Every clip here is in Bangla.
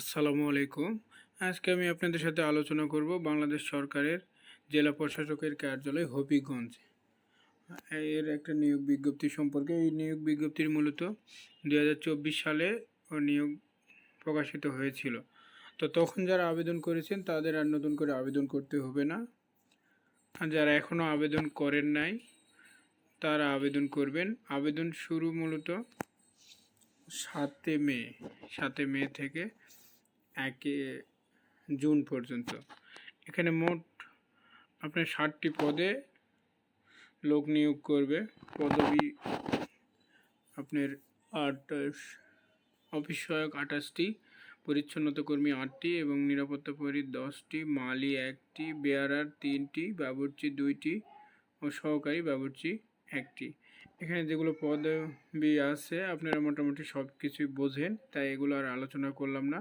আসসালামু আলাইকুম। আজকে আমি আপনাদের সাথে আলোচনা করব বাংলাদেশ সরকারের জেলা প্রশাসকের কার্যালয় হবিগঞ্জ। এর একটা নিয়োগ বিজ্ঞপ্তি সম্পর্কে এই নিয়োগ বিজ্ঞপ্তির মূলত দু হাজার চব্বিশ সালে ও নিয়োগ প্রকাশিত হয়েছিল। তো তখন যারা আবেদন করেছেন তাদের আর নতুন করে আবেদন করতে হবে না। যারা এখনও আবেদন করেন নাই, তারা আবেদন করবেন। আবেদন শুরু মূলত সাতে মে সাতে মে থেকে একে জুন পর্যন্ত। এখানে মোট আপনার ষাটটি পদে লোক নিয়োগ করবে। পদবি আপনার আটাশ অফিস সহায়ক আঠাশটি, পরিচ্ছন্নতা কর্মী আটটি এবং নিরাপত্তা প্রহরী দশটি, মালি একটি, বেয়ারার তিনটি বাবুর্চি দুইটি ও সহকারী বাবুর্চি একটি। এখানে যেগুলো পদবি আছে, আপনারা মোটামুটি সব কিছুই বোঝেন, তাই এগুলো আর আলোচনা করলাম না।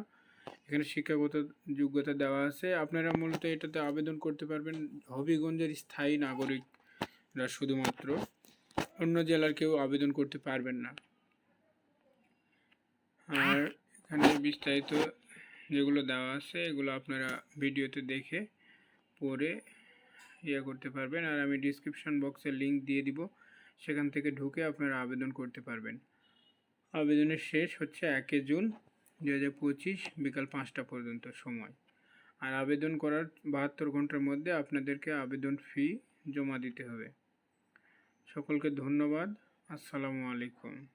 এখানে শিক্ষাগত যোগ্যতা দেওয়া আছে। আপনারা মূলত এটাতে আবেদন করতে পারবেন হবিগঞ্জের স্থায়ী নাগরিকরা শুধুমাত্র। অন্য জেলার কেউ আবেদন করতে পারবেন না। আর এখানে বিস্তারিত যেগুলো দেওয়া আছে, এগুলো আপনারা ভিডিওতে দেখে পড়ে ইয়ে করতে পারবেন। আর আমি ডিসক্রিপশন বক্সে লিঙ্ক দিয়ে দিব। সেখান থেকে ঢুকে আপনারা আবেদন করতে পারবেন। আবেদনের শেষ হচ্ছে একে জুন। দু হাজার পঁচিশ বিকাল পাঁচটা পর্যন্ত সময়। আর আবেদন করার বাহাত্তর ঘণ্টার মধ্যে আপনাদেরকে আবেদন ফি জমা দিতে হবে। সকলকে ধন্যবাদ। আসসালামু আলাইকুম।